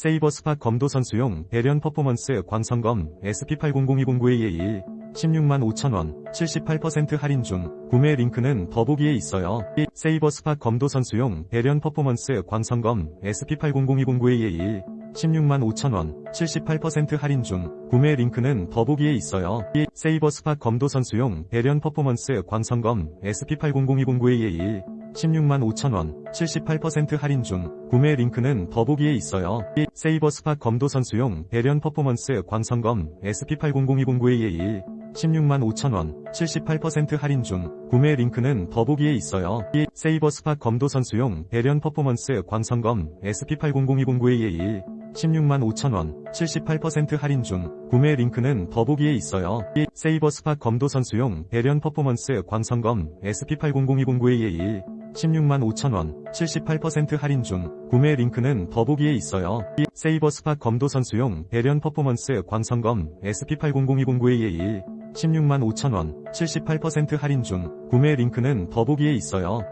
세이버 스팟 검도 선수용 배련 퍼포먼스 광선검 SP800209A1 16만 5천원 78% 할인 중 구매 링크는 더보기에 있어요. 세이버 스팟 검도 선수용 배련 퍼포먼스 광선검 SP800209A1 16만 5천원 78% 할인 중 구매 링크는 더보기에 있어요. 세이버 스팟 검도 선수용 배련 퍼포먼스 광선검 SP800209A1 16만 5천원 78% 할인 중 구매 링크는 더보기에 있어요. 세이버 스팟 검도 선수용 배련 퍼포먼스 광선검 SP800209A1 16만 5천원 78% 할인 중 구매 링크는 더보기에 있어요. 세이버 스팟 검도 선수용 배련 퍼포먼스 광선검 SP800209A1 16만 5천원 78% 할인 중 구매 링크는 더보기에 있어요. 세이버 스팟 검도 선수용 배련 퍼포먼스 광선검 SP800209A1 16만 5천원 78% 할인 중 구매 링크는 더보기에 있어요. 세이버 스팟 검도 선수용 배련 퍼포먼스 광선검 SP800209A1 16만 5천원 78% 할인 중 구매 링크는 더보기에 있어요.